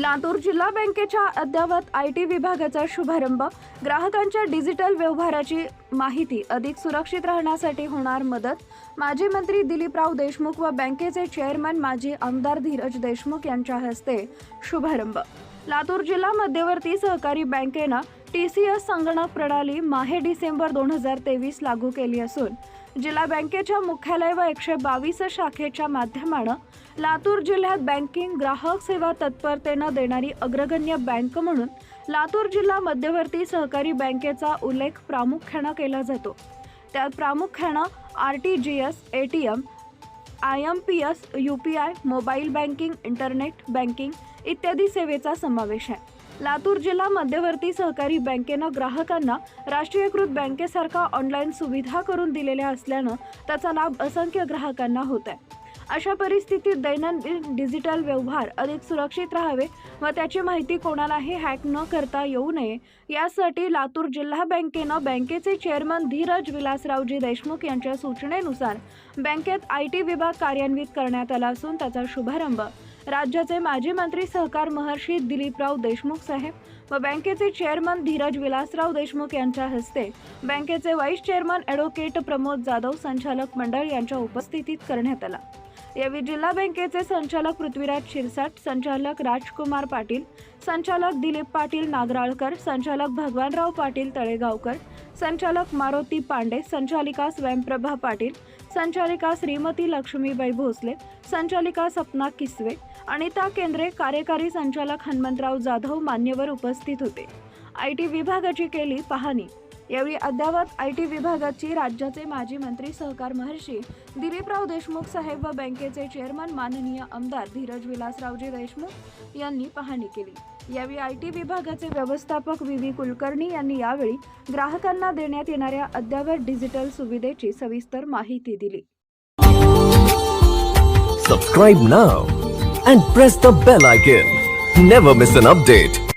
लातूर जिल्हा बँकेच्या अद्ययावत आय टी विभागाचा शुभारंभ. ग्राहकांच्या डिजिटल व्यवहाराची माहिती अधिक सुरक्षित राहण्यासाठी होणार मदत. माजी मंत्री दिलीपराव देशमुख व बँकेचे चेअरमन माजी आमदार धीरज देशमुख यांच्या हस्ते शुभारंभ. लातूर जिल्हा मध्यवर्ती सहकारी बँकेनं टी सी एस संगणक प्रणाली माहे डिसेंबर दोन हजार तेवीस लागू केली असून जिल्हा बँकेच्या मुख्यालय व एकशे बावीस शाखेच्या माध्यमानं लातूर जिल्ह्यात बँकिंग ग्राहक सेवा तत्परतेनं देणारी अग्रगण्य बँक म्हणून लातूर जिल्हा मध्यवर्ती सहकारी बँकेचा उल्लेख प्रामुख्यानं केला जातो. त्यात प्रामुख्यानं R T G S A T M I M P S U P I mobile banking internet banking इत्यादी सेवेचा समावेश आहे. लातूर जिल्हा मध्यवर्ती सहकारी बँकेनं ग्राहकांना राष्ट्रीयकृत बँकेसारखा ऑनलाईन सुविधा करून दिलेल्या असल्यानं त्याचा लाभ असंख्य ग्राहकांना होत आहे. अशा परिस्थितीत दैनंदिन डिजिटल व्यवहार अधिक सुरक्षित राहावे व त्याची माहिती कोणालाही हॅक न करता येऊ नये. यासाठी लातूर जिल्हा बँकेनं बँकेचे चेअरमन धीरज विलासरावजी देशमुख यांच्या सूचनेनुसार बँकेत आय टी विभाग कार्यान्वित करण्यात आला असून त्याचा शुभारंभ राज्याचे माजी मंत्री सहकार महर्षी दिलीपराव देशमुख साहेब व बँकेचे चेअरमन धीरज विलासराव देशमुख यांच्या हस्ते बँकेचे vice chairman advocate Pramod Jadhav संचालक मंडळ यांच्या उपस्थितीत करण्यात आला. यावेळी जिल्हा बँकेचे संचालक पृथ्वीराज शिरसाट संचालक राजकुमार पाटील संचालक दिलीप पाटील नागराळकर संचालक भगवानराव पाटील तळेगावकर संचालक मारुती पांडे संचालिका स्वयंप्रभा पाटील संचालिका श्रीमती लक्ष्मीबाई भोसले संचालिका सपना किसवे अनिता केंद्रे कार्यकारी संचालक हनुमंतराव जाधव मान्यवर उपस्थित होते. आय टी विभागाची केली पाहणी. यावेळी अद्ययावत आय टी विभागाची राज्याचे माजी मंत्री सहकार महर्षी दिलीपराव देशमुख साहेब व बँकेचे चेअरमन माननीय आमदार धीरज विलासरावजी देशमुख यांनी पाहणी केली यावेळी आय टी विभागाचे व्यवस्थापक व्ही व्ही कुलकर्णी यांनी यावेळी ग्राहकांना देण्यात येणाऱ्या अद्ययावत डिजिटल सुविधेची सविस्तर माहिती दिली Subscribe now and press the bell icon. Never miss an update.